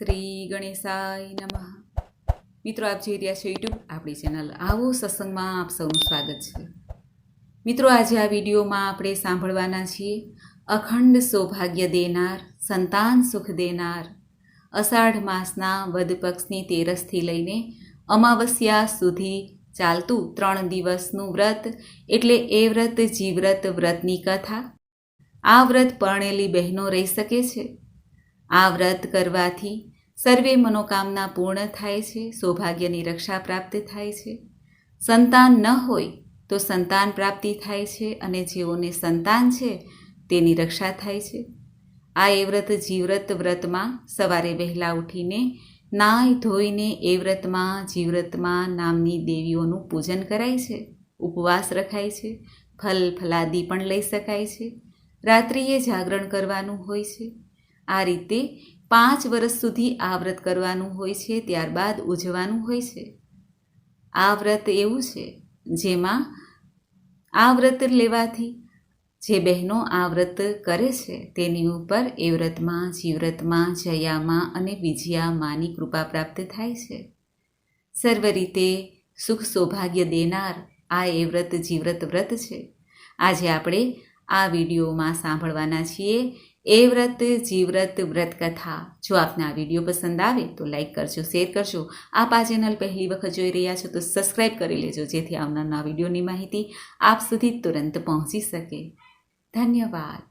શ્રી ગણેશાય નમઃ. મિત્રો, આપ જોઈ રહ્યા છો યુટ્યુબ, આપણી ચેનલ આવો સત્સંગમાં આપ સૌનું સ્વાગત છે. મિત્રો, આજે આ વિડીયોમાં આપણે સાંભળવાના છીએ, અખંડ સૌભાગ્ય દેનાર, સંતાન સુખ દેનાર, અષાઢ માસના વદ પક્ષની તેરસથી લઈને અમાવસ્યા સુધી ચાલતું ત્રણ દિવસનું વ્રત, એટલે એ વ્રત જીવ્રત વ્રતની કથા. આ વ્રત પરણેલી બહેનો રહી શકે છે. આ વ્રત કરવાથી સર્વે મનોકામના પૂર્ણ થાય છે, સૌભાગ્યની રક્ષા પ્રાપ્ત થાય છે. સંતાન ન હોય તો સંતાન પ્રાપ્તિ થાય છે અને જેઓને સંતાન છે તેની રક્ષા થાય છે. આ એ વ્રત જીવ્રત વ્રતમાં સવારે વહેલા ઉઠીને નાય ધોઈને એ વ્રતમાં જીવ્રતમાં નામની દેવીઓનું પૂજન કરાય છે. ઉપવાસ રખાય છે. ફલ ફલાદી પણ લઈ શકાય છે. રાત્રિએ જાગરણ કરવાનું હોય છે. આ રીતે પાંચ વર્ષ સુધી આ વ્રત કરવાનું હોય છે, ત્યારબાદ ઉજવાનું હોય છે. આ વ્રત એવું છે, જેમાં આ વ્રત લેવાથી જે બહેનો આ વ્રત કરે છે, તેની ઉપર એ વ્રતમાં જીવ્રતમાં જયામાં અને વિજયામાંની કૃપા પ્રાપ્ત થાય છે. સર્વ રીતે સુખ સૌભાગ્ય દેનાર આ એ વ્રત જીવ્રત વ્રત છે. આજે આપણે આ વિડીયોમાં સાંભળવાના છીએ એ વ્રત જીવ્રત વ્રત કથા. જો આપને આ વીડિયો પસંદ આવે તો લાઈક કરજો, શેર કરજો. આપ આ ચેનલ પહેલી વખત જોઈ રહ્યા છો તો સબસ્ક્રાઈબ કરી લેજો, જેથી આવનારના વિડીયોની માહિતી આપ સુધી તુરંત પહોંચી શકે. ધન્યવાદ.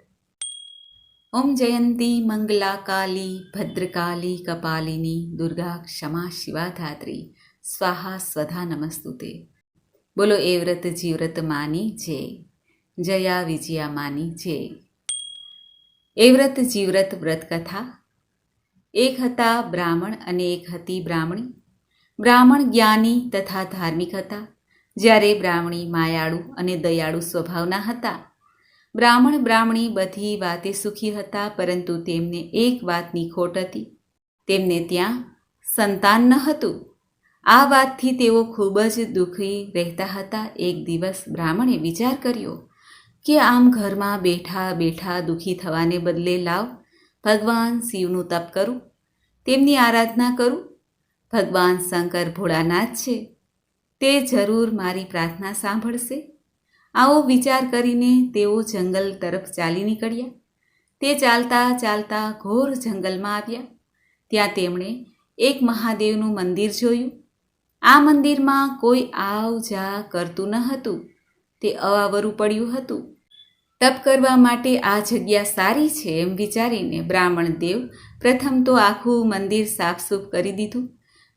ઓમ જયંતી મંગલા કાલી ભદ્રકાલી, કપાલિની, દુર્ગા ક્ષમા શિવાધાત્રી. સ્વાહા સ્વધા નમસ્તુતે. બોલો એ વ્રત જીવ્રત માની જય. જયા વિજયા માની જય. એ વ્રત જીવ્રત વ્રત કથા. એક હતા બ્રાહ્મણ અને એક હતી બ્રાહ્મણી. બ્રાહ્મણ જ્ઞાની તથા ધાર્મિક હતા. જ્યારે બ્રાહ્મણી માયાળુ અને દયાળુ સ્વભાવના હતા. બ્રાહ્મણ બ્રાહ્મણી બધી વાતે સુખી હતા, પરંતુ તેમને એક વાતની ખોટ હતી. તેમને ત્યાં સંતાન ન હતું. આ વાતથી તેઓ ખૂબ જ દુઃખી રહેતા હતા. એક દિવસ બ્રાહ્મણે વિચાર કર્યો કે આમ ઘરમાં બેઠા બેઠા દુઃખી થવાને બદલે લાવ, ભગવાન શિવનું તપ કરું, તેમની આરાધના કરું, ભગવાન શંકર ભોળાનાથ છે, તે જરૂર મારી પ્રાર્થના સાંભળશે. આવો વિચાર કરીને તેઓ જંગલ તરફ ચાલી નીકળ્યા. તે ચાલતા ચાલતા ઘોર જંગલમાં આવ્યા. ત્યાં તેમણે એક મહાદેવનું મંદિર જોયું. આ મંદિરમાં કોઈ આવ જા કરતું ન હતું. તે અવાવરું પડ્યું હતું. તપ કરવા માટે આ જગ્યા સારી છે એમ વિચારીને બ્રાહ્મણ દેવ પ્રથમ તો આખું મંદિર સાફસૂફ કરી દીધું.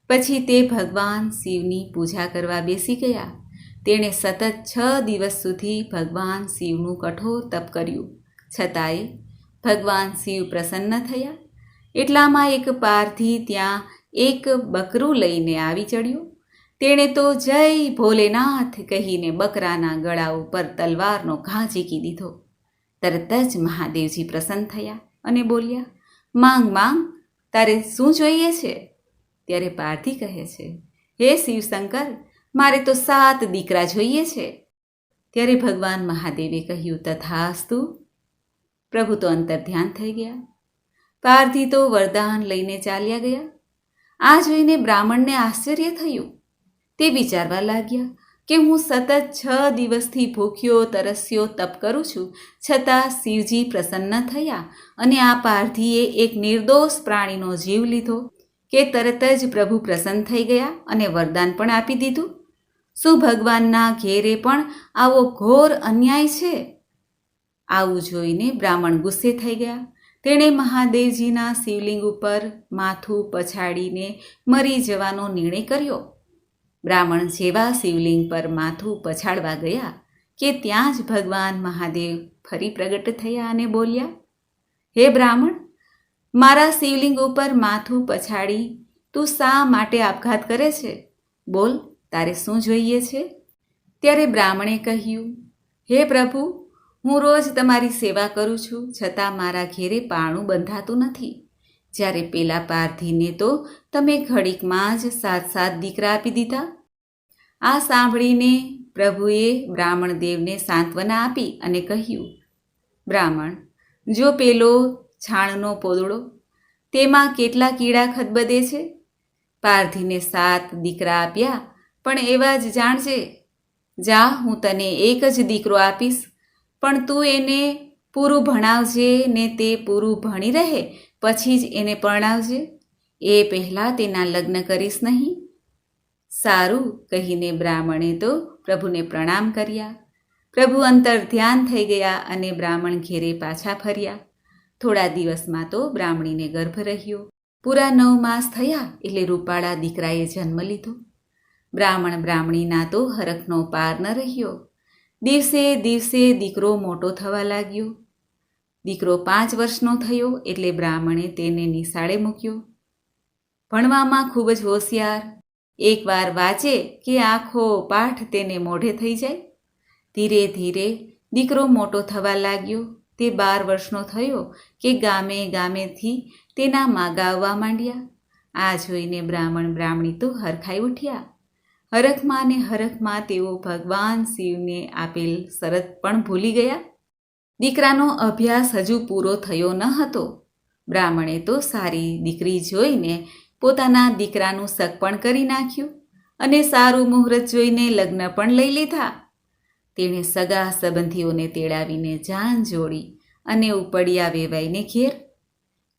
પછી તે ભગવાન શિવની પૂજા કરવા બેસી ગયા. તેણે સતત છ દિવસ સુધી ભગવાન શિવનું કઠોર તપ કર્યું. છતાંય ભગવાન શિવ પ્રસન્ન થયા. એટલામાં એક પારથી ત્યાં એક બકરું લઈને આવી ચડ્યું. તેણે તો જય ભોલેનાથ કહીને બકરાના ગળા ઉપર તલવારનો ઘા ઝીકી દીધો. તરત જ મહાદેવજી પ્રસન્ન થયા અને બોલ્યા, માંગ માંગ, તારે શું જોઈએ છે? ત્યારે પારથી કહે છે, હે શિવશંકર, મારે તો સાત દીકરા જોઈએ છે. ત્યારે ભગવાન મહાદેવે કહ્યું, તથાસ્તુ. પ્રભુ તો અંતર ધ્યાન થઈ ગયા. પારથી તો વરદાન લઈને ચાલ્યા ગયા. આ જોઈને બ્રાહ્મણને આશ્ચર્ય થયું. તે વિચારવા લાગ્યા કે હું સતત છ દિવસથી ભૂખ્યો, તરસ્યો, તપ કરું છું, છતાં શિવજી પ્રસન્ન થયા અને આ પારધીએ એક નિર્દોષ પ્રાણીનો જીવ લીધો કે તરત જ પ્રભુ પ્રસન્ન થઈ ગયા અને વરદાન પણ આપી દીધું. શું ભગવાનના ઘેરે પણ આવો ઘોર અન્યાય છે? આવું જોઈને બ્રાહ્મણ ગુસ્સે થઈ ગયા. તેણે મહાદેવજીના શિવલિંગ ઉપર માથું પછાડીને મરી જવાનો નિર્ણય કર્યો. બ્રાહ્મણ જેવા શિવલિંગ પર માથું પછાડવા ગયા કે ત્યાં જ ભગવાન મહાદેવ ફરી પ્રગટ થયા અને બોલ્યા, હે બ્રાહ્મણ, મારા શિવલિંગ ઉપર માથું પછાડી તું શા માટે આપઘાત કરે છે? બોલ, તારે શું જોઈએ છે? ત્યારે બ્રાહ્મણે કહ્યું, હે પ્રભુ, હું રોજ તમારી સેવા કરું છું, છતાં મારા ઘેરે પાણું બંધાતું નથી. જ્યારે પેલા પારધીને તો તમે ઘડીકમાં જ સાત સાત દીકરા આપી દીધા? આ સાંભળીને પ્રભુએ બ્રાહ્મણ દેવને સાંત્વના આપી અને કહ્યું, બ્રાહ્મણ, જો પેલો છાણનો પોદળો તેમાં કેટલા કીડા ખદબદે છે? પારધીને સાત દીકરા આપ્યા, પણ એવા જ જાણજે. જા, હું તને એક જ દીકરો આપીશ, પણ તું એને પૂરું ભણાવજે ને તે પૂરું ભણી રહે પછી જ એને પરણાવજે એ પહેલાં તેના લગ્ન કરીશ નહીં. સારું, કહીને બ્રાહ્મણે તો પ્રભુને પ્રણામ કર્યા. પ્રભુ અંતર ધ્યાન થઈ ગયા અને બ્રાહ્મણ ઘેરે પાછા ફર્યા. થોડા દિવસમાં તો બ્રાહ્મણીને ગર્ભ રહ્યો. પૂરા નવ માસ થયા એટલે રૂપાળા દીકરાએ જન્મ લીધો. બ્રાહ્મણ બ્રાહ્મણીના તો હરખનો પાર ન રહ્યો. દિવસે દિવસે દીકરો મોટો થવા લાગ્યો. દીકરો પાંચ વર્ષનો થયો એટલે બ્રાહ્મણે તેને નિશાળે મૂક્યો. ભણવામાં ખૂબ જ હોશિયાર. એકવાર વાંચે કે આખો પાઠ તેને મોઢે થઈ જાય. ધીરે ધીરે દીકરો મોટો થવા લાગ્યો. તે બાર વર્ષનો થયો કે ગામે ગામેથી તેના માગા આવવા માંડ્યા. આ જોઈને બ્રાહ્મણ બ્રાહ્મણી તો હરખાઈ ઉઠ્યા. હરખમાં ને હરખમાં તેઓ ભગવાન શિવને આપેલ શરત પણ ભૂલી ગયા. દીકરાનો અભ્યાસ હજુ પૂરો થયો ન હતો. બ્રાહ્મણે તો સારી દીકરી જોઈને પોતાના દીકરાનું શક પણ કરી નાખ્યું અને સારું મુહૂર્ત જોઈને લગ્ન પણ લઈ લીધા. તેણે સગા સંબંધીઓને તેડાવીને જાન જોડી અને ઉપડિયા વેવાઈને ઘેર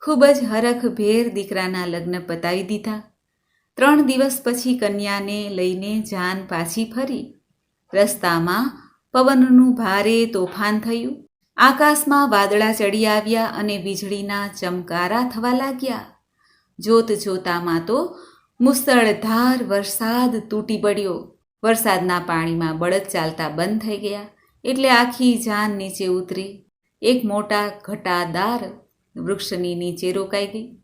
ખૂબ જ હરખભેર દીકરાના લગ્ન પતાવી દીધા. ત્રણ દિવસ પછી કન્યાને લઈને જાન પાછી ફરી. રસ્તામાં પવનનું ભારે તોફાન થયું. આકાશમાં વાદળા ચડી આવ્યા અને વીજળીના ચમકારા થવા લાગ્યા. જોત જોતામાં તો મુસળધાર વરસાદ તૂટી પડ્યો. વરસાદના પાણીમાં બળદ ચાલતા બંધ થઈ ગયા. એટલે આખી જાન નીચે ઉતરી. એક મોટા ઘટાદાર વૃક્ષની નીચે રોકાઈ ગઈ.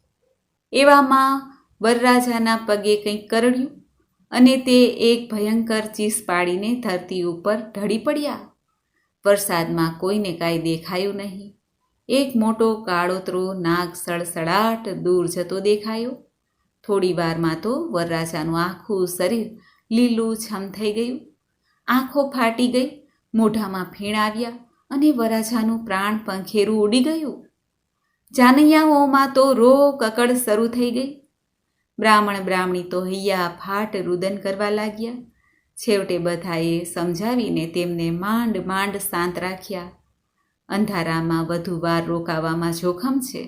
એવામાં વરરાજાના પગે કંઈક કરડ્યું અને તે એક ભયંકર ચીસ પાડીને ધરતી ઉપર ઢળી પડ્યા. વરસાદમાં કોઈને કાંઈ દેખાયું નહીં. એક મોટો કાળોતરો નાગ સળસળાટ દૂર જતો દેખાયો. થોડી વારમાં તો વરરાજાનું આખું શરીર લીલું છમ થઈ ગયું. આંખો ફાટી ગઈ, મોઢામાં ફીણ આવ્યા અને વરાજાનું પ્રાણ પંખેરું ઉડી ગયું. જાનૈયાઓમાં તો રો કકડ શરૂ થઈ ગઈ. બ્રાહ્મણ બ્રાહ્મણી તો હૈયા ફાટ રુદન કરવા લાગ્યા. છેવટે બધાએ સમજાવીને તેમને માંડ માંડ શાંત રાખ્યા. અંધારામાં વધુ વાર રોકાવામાં જોખમ છે.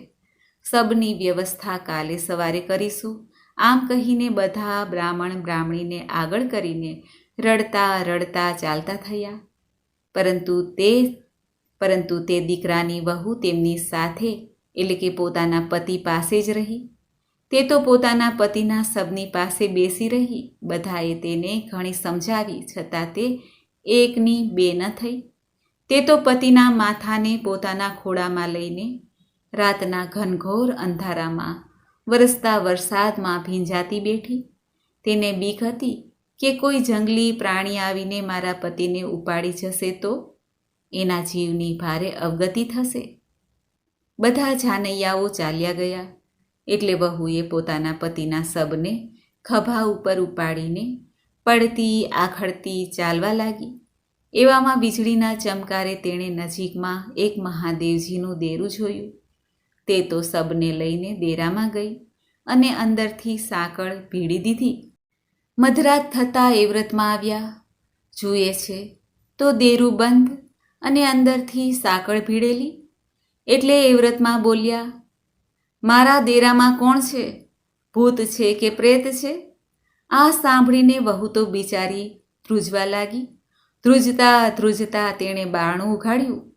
સબની વ્યવસ્થા કાલે સવારે કરીશું. આમ કહીને બધા બ્રાહ્મણ બ્રાહ્મણીને આગળ કરીને રડતા રડતા ચાલતા થયા. પરંતુ તે પરંતુ તે દીકરાની વહુ તેમની સાથે, એટલે કે પોતાના પતિ પાસે જ રહી. તે તો પોતાના પતિના સબની પાસે બેસી રહી. બધાએ તેને ઘણી સમજાવી, છતાં તે એકની બે ન થઈ. તે તો પતિના માથાને પોતાના ખોળામાં લઈને રાતના ઘનઘોર અંધારામાં વરસતા વરસાદમાં ભીંજાતી બેઠી. તેને બીક હતી કે કોઈ જંગલી પ્રાણી આવીને મારા પતિને ઉપાડી જશે તો એના જીવની ભારે અવગતિ થશે. બધા જાનૈયાઓ ચાલ્યા ગયા. એટલે વહુએ પોતાના પતિના સબને ખભા ઉપર ઉપાડીને પડતી આખડતી ચાલવા લાગી. એવામાં વીજળીના ચમકારે તેણે નજીકમાં એક મહાદેવજીનું દેરું જોયું. તે તો સબને લઈને દેરામાં ગઈ અને અંદરથી સાંકળ ભીડી દીધી. મધરાત થતાં એ વ્રતમાં આવ્યા. જુએ છે, તો દેરું બંધ અને અંદરથી સાંકળ ભીડેલી. એટલે એ વ્રતમાં બોલ્યા મારા દેરામાં કોણ છે? ભૂત છે કે પ્રેત છે? આ સાંભળીને વહુ તો બિચારી ધ્રુજવા લાગી. ધ્રુજતા ધ્રુજતા તેણે બારણું ઉઘાડ્યું.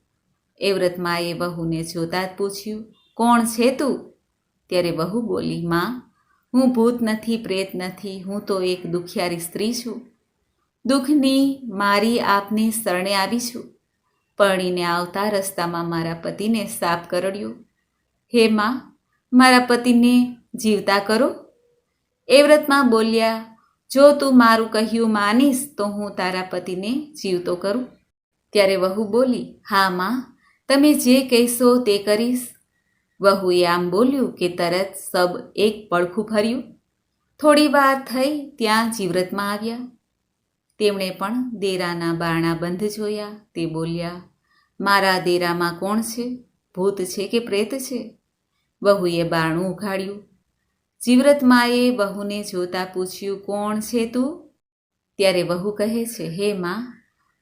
એ વ્રતમાએ વહુને જોતા જ પૂછ્યું, કોણ છે તું? ત્યારે વહુ બોલી, માં, હું ભૂત નથી, પ્રેત નથી, હું તો એક દુખિયારી સ્ત્રી છું. દુઃખની મારી આપને શરણે આવી છું. પરણીને આવતા રસ્તામાં મારા પતિને સાપ કરડ્યો, હે માં મારા પતિને જીવતા કરો. એ વ્રતમાં બોલ્યા, જો તું મારું કહ્યું માનીશ, તો હું તારા પતિને જીવતો કરું. ત્યારે વહુ બોલી, હા, માં, તમે જે કહેશો તે કરીશ. વહુએ આમ બોલ્યું કે તરત સબ એક પડખું ફર્યું થોડી વાર થઈ, ત્યાં જીવ્રતમાં આવ્યા. તેમણે પણ દેરાના બારણા બંધ જોયા. તે બોલ્યા, મારા દેરામાં કોણ છે? ભૂત છે કે પ્રેત છે? વહુએ બારણું ઉઘાડ્યું. જીવ્રતમાએ વહુને જોતા પૂછ્યું, કોણ છે તું? ત્યારે વહુ કહે છે, હે માં,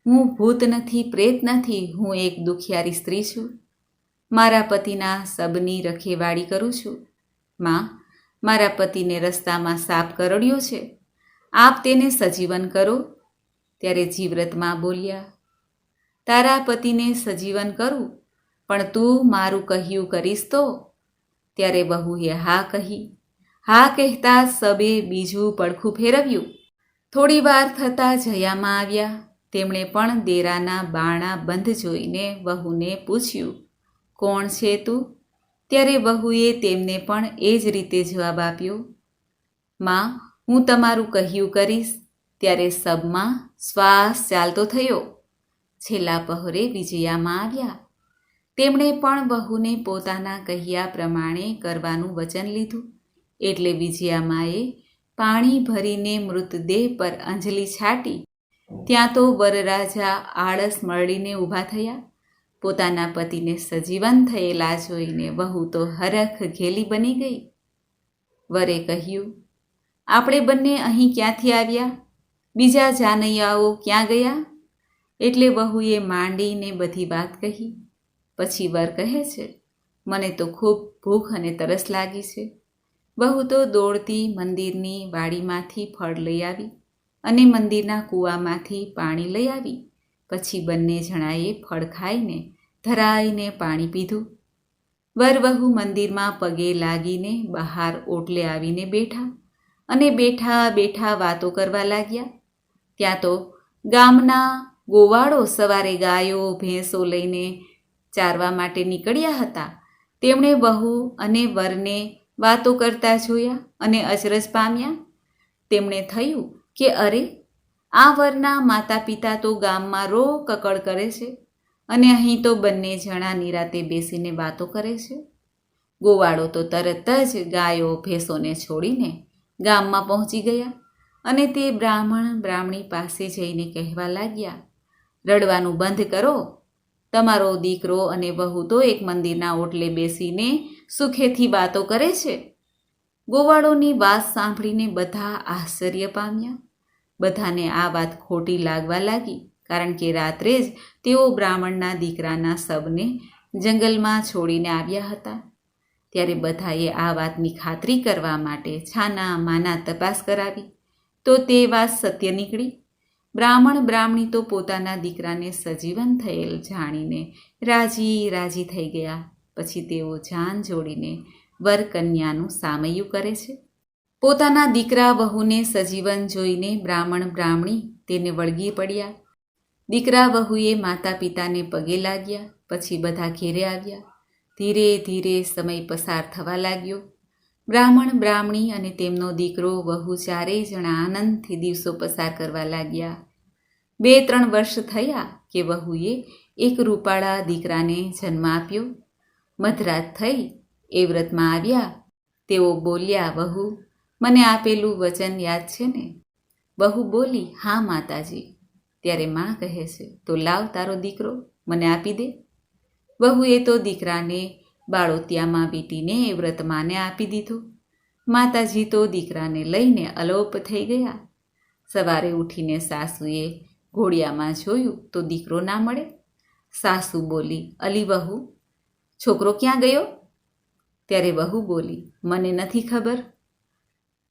હું ભૂત નથી, પ્રેત નથી, હું એક દુખિયારી સ્ત્રી છું. મારા પતિના સબની રખેવાળી કરું છું. માં, મારા પતિને રસ્તામાં સાપ કરડ્યો છે. આપ તેને સજીવન કરો. ત્યારે જીવ્રતમાં બોલ્યા, તારા પતિને સજીવન કરું, પણ તું મારું કહ્યું કરીશ તો. ત્યારે વહુએ હા કહી. હા કહેતા સબે બીજું પડખું ફેરવ્યું. થોડી વાર થતાં જયામાં આવ્યા. તેમણે પણ દેરાના બાણા બંધ જોઈને વહુને પૂછ્યું, કોણ છે તું? ત્યારે વહુએ તેમને પણ એ જ રીતે જવાબ આપ્યો, માં, હું તમારું કહ્યું કરીશ. ત્યારે સબમાં શ્વાસ ચાલતો થયો. છેલ્લા પહોરે વિજયામાં આવ્યા. તેમણે પણ વહુને પોતાના કહ્યા પ્રમાણે કરવાનું વચન લીધું. એટલે વિજયામાએ પાણી ભરીને મૃતદેહ પર અંજલિ છાટી. ત્યાં તો વરરાજા આળસ મળીને ઊભા થયા. પોતાના પતિને સજીવન થયેલા જોઈને વહુ તો હરખ ઘેલી બની ગઈ. વરે કહ્યું, આપણે બંને અહીં ક્યાંથી આવ્યા? બીજા જાનૈયાઓ ક્યાં ગયા? એટલે વહુએ માંડીને બધી વાત કહી. પછી વર કહે છે, મને તો ખૂબ ભૂખ અને તરસ લાગી છે. બહુ તો દોડતી મંદિરની વાડીમાંથી ફળ લઈ આવી અને મંદિરના કૂવામાંથી પાણી લઈ આવી. પછી બંને જણાએ ફળ ખાઈને ધરાઈને પાણી પીધું. વરવહુ મંદિરમાં પગે લાગીને બહાર ઓટલે આવીને બેઠા અને બેઠા બેઠા વાતો કરવા લાગ્યા. ત્યાં તો ગામના ગોવાળો સવારે ગાયો, ભેંસો લઈને ચારવા માટે નીકળ્યા હતા. તેમણે બહુ અને વરને વાતો કરતા જોયા અને અચરજ પામ્યા. તેમણે થયું કે, અરે, આ વરના માતા પિતા તો ગામમાં રો કકડ કરે છે અને અહીં તો બંને જણા નિરાતે બેસીને વાતો કરે છે. ગોવાળો તો તરત જ ગાયો ભેંસોને છોડીને ગામમાં પહોંચી ગયા અને તે બ્રાહ્મણ બ્રાહ્મણી પાસે જઈને કહેવા લાગ્યા, રડવાનું બંધ કરો તમારો દીકરો અને વહુ તો એક મંદિરના ઓટલે બેસીને સુખેથી વાતો કરે છે. ગોવાળોની વાત સાંભળીને બધા આશ્ચર્ય પામ્યા. બધાને આ વાત ખોટી લાગવા લાગી, કારણ કે રાત્રે જ તેઓ બ્રાહ્મણના દીકરાના શબને જંગલમાં છોડીને આવ્યા હતા. ત્યારે બધાએ આ વાતની ખાતરી કરવા માટે છાના માના તપાસ કરાવી. તો તે વાત સત્ય નીકળી. બ્રાહ્મણ બ્રાહ્મણી તો પોતાના દીકરાને સજીવન થયેલ જાણીને રાજી રાજી થઈ ગયા. પછી તેઓ જાન જોડીને વર કન્યાનું સામૈયું કરે છે. પોતાના દીકરા વહુને સજીવન જોઈને બ્રાહ્મણ બ્રાહ્મણી તેને વળગી પડ્યા. દીકરા વહુએ માતા પિતાને પગે લાગ્યા, પછી બધા ઘેરે આવ્યા. ધીરે ધીરે સમય પસાર થવા લાગ્યો. બ્રાહ્મણ, બ્રાહ્મણી અને તેમનો દીકરો વહુ ચારેય જણા આનંદથી દિવસો પસાર કરવા લાગ્યા. બે, ત્રણ વર્ષ થયા કે વહુએ એક રૂપાળા દીકરાને જન્મ આપ્યો. મધરાત થઈ એ વ્રતમાં આવ્યા. તેઓ બોલ્યા, વહુ, મને આપેલું વચન યાદ છે ને? વહુ બોલી, હા માતાજી. ત્યારે માં કહે છે, તો લાવ તારો દીકરો, મને આપી દે. વહુએ તો દીકરાને બાળોતિયામાં વીંટીને એ વ્રતમાને આપી દીધું. માતાજી તો દીકરાને લઈને અલોપ થઈ ગયા. સવારે ઉઠીને સાસુએ ઘોડિયામાં જોયું તો દીકરો ના મળે. સાસુ બોલી, અલી વહુ, છોકરો ક્યાં ગયો? ત્યારે વહુ બોલી, મને નથી ખબર.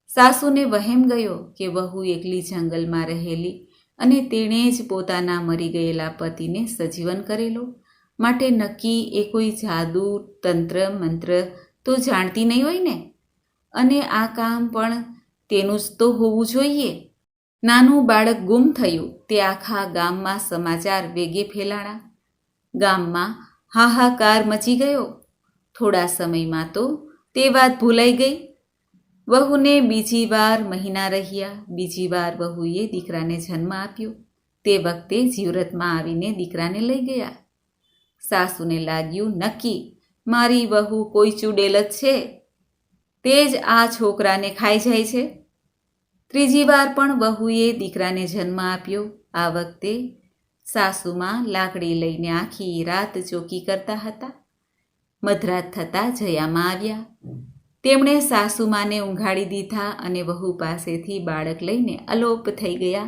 સાસુને વહેમ ગયો કે વહુ એકલી જંગલમાં રહેલી અને તેણે જ પોતાના મરી ગયેલા પતિને સજીવન કરેલો. માટે નક્કી એ કોઈ જાદુ તંત્ર, મંત્ર તો જાણતી નહીં હોય ને? અને આ કામ પણ તેનું જ તો હોવું જોઈએ. નાનું બાળક ગુમ થયું, તે આખા ગામમાં સમાચાર વેગે ફેલાણા. ગામમાં હાહાકાર મચી ગયો. થોડા સમયમાં તો તે વાત ભૂલાઈ ગઈ. વહુને બીજી વાર મહિના રહ્યા, બીજી વાર વહુએ દીકરાને જન્મ આપ્યો. તે વખતે જીવરતમાં આવીને દીકરાને લઈ ગયા. સાસુને લાગ્યું, નક્કી, મારી વહુ કોઈ ચૂડેલ જ છે? તે જ આ છોકરાને ખાઈ જાય છે? ત્રીજી વાર પણ વહુએ દીકરાને જન્મ આપ્યો. આ વખતે સાસુમાં લાકડી લઈને આખી રાત ચોકી કરતા હતા. મધરાત થતાં જયામાં આવ્યા. તેમણે સાસુમાને ઊંઘાડી દીધા અને વહુ પાસેથી બાળક લઈને અલોપ થઈ ગયા.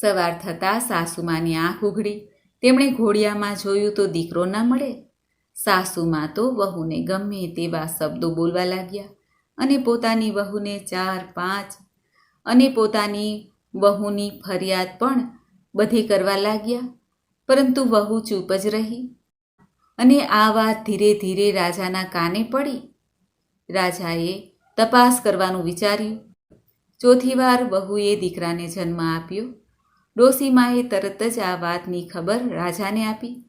સવાર થતાં સાસુમાની આંખ ઉઘડી. તેમણે ઘોડિયામાં જોયું તો દીકરો ના મળે. સાસુમાં તો વહુને ગમે તેવા શબ્દો બોલવા લાગ્યા અને પોતાની વહુને ચાર, પાંચ અને પોતાની વહુની ફરિયાદ પણ બધે કરવા લાગ્યા. પરંતુ વહુ ચૂપ જ રહી અને આ વાત ધીરે ધીરે રાજાના કાને પડી. રાજાએ તપાસ કરવાનું વિચાર્યું. ચોથી વાર વહુએ દીકરાને જન્મ આપ્યો. ડોસીમાએ તરત જ આ વાતની ખબર રાજાને આપી.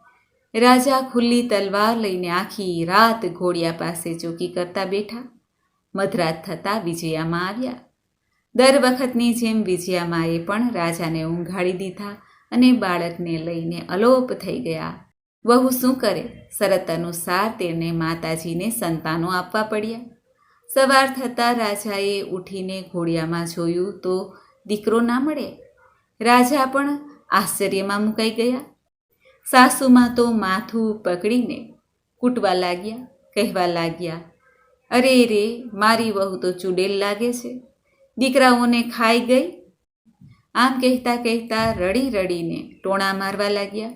રાજા ખુલ્લી તલવાર લઈને આખી રાત ઘોડિયા પાસે ચોકી કરતા બેઠા. મધરાત થતાં વિજયામાં આવ્યા. દર વખતની જેમ વિજયામાએ પણ રાજાને ઊંઘાડી દીધા અને બાળકને લઈને અલોપ થઈ ગયા. વહુ શું કરે? શરત અનુસાર તેને માતાજીને સંતાનો આપવા પડ્યા. સવાર થતાં રાજાએ ઉઠીને ઘોડિયામાં જોયું તો દીકરો ના મળે. રાજા પણ આશ્ચર્યમાં મુકાઈ ગયા. સાસુમાં તો માથું પકડીને કૂટવા લાગ્યા, કહેવા લાગ્યા, અરે રે, મારી વહુ તો ચૂડેલ લાગે છે. દીકરાઓને ખાઈ ગઈ? આમ કહેતા કહેતા રડી રડીને ટોણા મારવા લાગ્યા.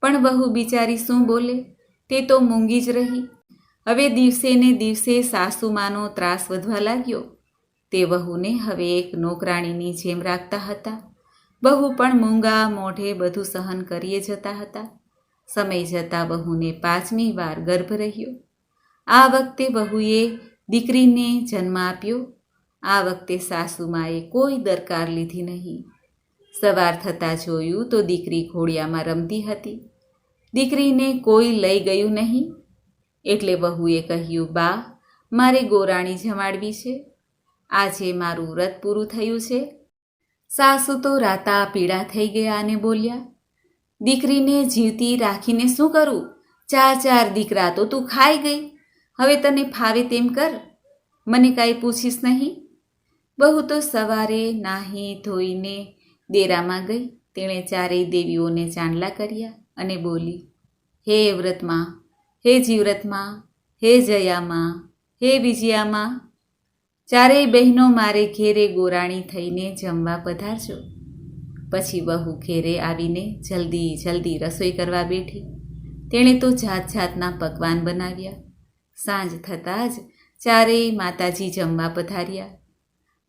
પણ વહુ બિચારી શું બોલે? તે તો મૂંગી જ રહી. હવે દિવસે ને દિવસે સાસુમાનો ત્રાસ વધવા લાગ્યો. તે વહુને હવે એક નોકરાણીની જેમ રાખતા હતા. બહુ પણ મૂંગા મોઢે બધું સહન કરીએ જતા હતા. સમય જતાં વહુને પાંચમી વાર ગર્ભ રહ્યો. આ વખતે બહુએ દીકરીને જન્મ આપ્યો. આ વખતે સાસુમાએ કોઈ દરકાર લીધી નહીં. સવાર થતાં જોયું તો દીકરી ઘોડિયામાં રમતી હતી. દીકરીને કોઈ લઈ ગયું નહીં. એટલે વહુએ કહ્યું, બા, મારે ગોરાણી જમાડવી છે. આજે મારું વ્રત પૂરું થયું છે. સાસુ તો રાતા પીડા થઈ ગયા અને બોલ્યા, દીકરીને જીવતી રાખીને શું કરું? ચાર ચાર દીકરા તો તું ખાઈ ગઈ. હવે તને ફાવે તેમ કર. મને કાંઈ પૂછીશ નહીં. બહુ તો સવારે નાહી ધોઈને દેરામાં ગઈ. તેણે ચારેય દેવીઓને ચાંદલા કર્યા અને બોલી, હે વ્રતમાં, હે જીવ્રતમાં હે જયામાં, હે વિજયામાં ચારેય બહેનો મારે ઘેરે ગોરાણી થઈને જમવા પધારજો. પછી વહુ ઘેરે આવીને જલ્દી જલ્દી રસોઈ કરવા બેઠી. તેણે તો જાત જાતના પકવાન બનાવ્યા. સાંજ થતાં જ ચારેય માતાજી જમવા પધાર્યા.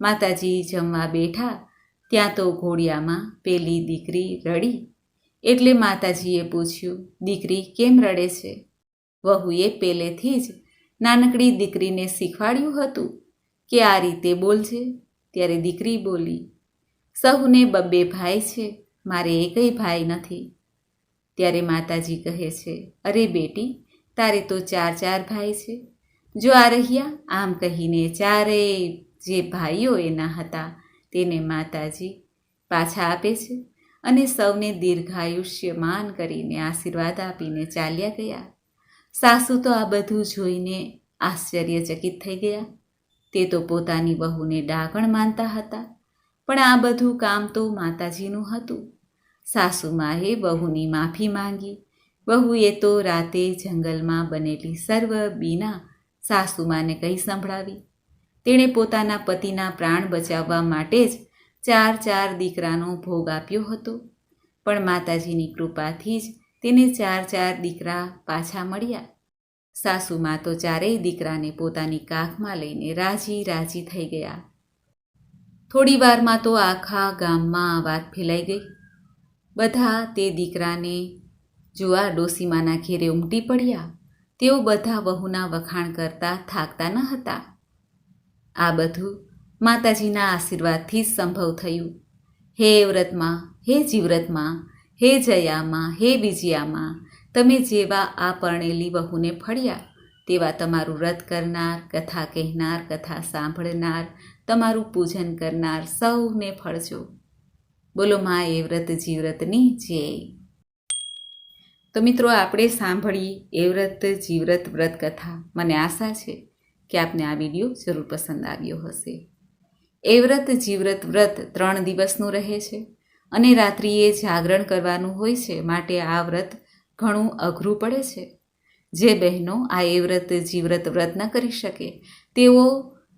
માતાજી જમવા બેઠા, ત્યાં તો ઘોડિયામાં પેલી દીકરી રડી. એટલે માતાજીએ પૂછ્યું, દીકરી કેમ રડે છે? વહુએ પહેલેથી જ નાનકડી દીકરીને શીખવાડ્યું હતું. કે આ રીતે બોલજે? ત્યારે દીકરી બોલી, સહુને બબ્બે ભાઈ છે, મારે એકય ભાઈ નથી. ત્યારે માતાજી કહે છે, અરે બેટી, તારે તો ચાર ચાર ભાઈ છે. જો આ રહ્યા, આમ કહીને ચારેય જે ભાઈઓ એના હતા, તેને માતાજી પાછા આપે છે અને સૌને દીર્ઘાયુષ્યમાન કરીને આશીર્વાદ આપીને ચાલ્યા ગયા. સાસુ તો આ બધું જોઈને આશ્ચર્યચકિત થઈ ગયા. તે તો પોતાની વહુને ડાગણ માનતા હતા. પણ આ બધું કામ તો માતાજીનું હતું. સાસુમાએ વહુની માફી માંગી. વહુએ તો રાતે જંગલમાં બનેલી સર્વ બીના સાસુમાને કહી સંભળાવી. તેણે પોતાના પતિના પ્રાણ બચાવવા માટે જ ચાર ચાર દીકરાનો ભોગ આપ્યો હતો. પણ માતાજીની કૃપાથી જ તેને ચાર ચાર દીકરા પાછા મળ્યા. સાસુમાં તો ચારેય દીકરાને પોતાની કાખમાં લઈને રાજી રાજી થઈ ગયા. થોડી વારમાં તો આખા ગામમાં વાત ફેલાઈ ગઈ. બધા તે દીકરાને જોવા ડોસીમાના ઘેરે ઉમટી પડ્યા. તેઓ બધા વહુના વખાણ કરતા થાકતા ન હતા. આ બધું માતાજીના આશીર્વાદથી જ સંભવ થયું. હે વ્રતમાં, હે જીવ્રતમાં હે જયામાં, હે વિજયામાં તમે જેવા આ પરણેલી વહુને ફળ્યા, તેવા તમારું વ્રત કરનાર, કથા કહેનાર, કથા સાંભળનાર, તમારું પૂજન કરનાર સૌને ફળજો. બોલો મા એ વ્રત જીવ્રતની જય. તો મિત્રો આપણે સાંભળી એ વ્રત જીવ્રત વ્રત કથા. મને આશા છે કે આપને આ વીડિયો જરૂર પસંદ આવ્યો હશે. એ વ્રત જીવ્રત વ્રત ત્રણ દિવસનું રહે છે અને રાત્રિએ જાગરણ કરવાનું હોય છે, માટે આ વ્રત ઘણું અઘરું પડે છે. જે બહેનો આ એ વ્રત જીવ્રત વ્રત ન કરી શકે, તેઓ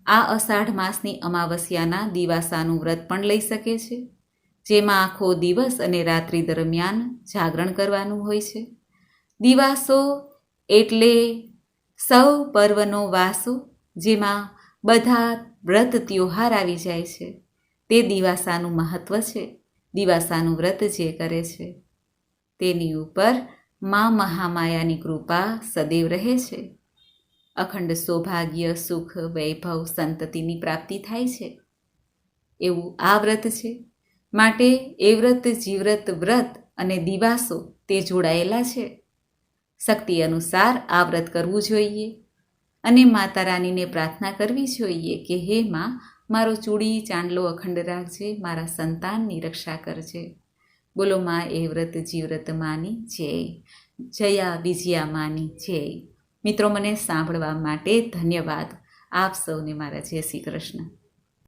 આ અષાઢ માસની અમાવસ્યાના દિવાસાનું વ્રત પણ લઈ શકે છે, જેમાં આખો દિવસ અને રાત્રિ દરમિયાન જાગરણ કરવાનું હોય છે. દિવાસો એટલે સૌ પર્વનો વાસો, જેમાં બધા વ્રત ત્યોહાર આવી જાય છે. તે દિવાસાનું મહત્ત્વ છે. દિવાસાનું વ્રત જે કરે છે, તેની ઉપર મા મહામાયાની કૃપા સદૈવ રહે છે. અખંડ સૌભાગ્ય, સુખ, વૈભવ, સંતતિની પ્રાપ્તિ થાય છે. એવું આ વ્રત છે. માટે એ વ્રત જીવ્રત વ્રત અને દિવાસો તે જોડાયેલા છે. શક્તિ અનુસાર આ વ્રત કરવું જોઈએ અને માતા રાનીને પ્રાર્થના કરવી જોઈએ કે હે માં, મારો ચૂડી, ચાંદલો અખંડ રાખજે, મારા સંતાનની રક્ષા કરજે. બોલો માં એ વ્રત જીવ્રત માની જય જયા વિજયા માની જય મિત્રો, મને સાંભળવા માટે ધન્યવાદ. આપ સૌને મારા જય શ્રી કૃષ્ણ.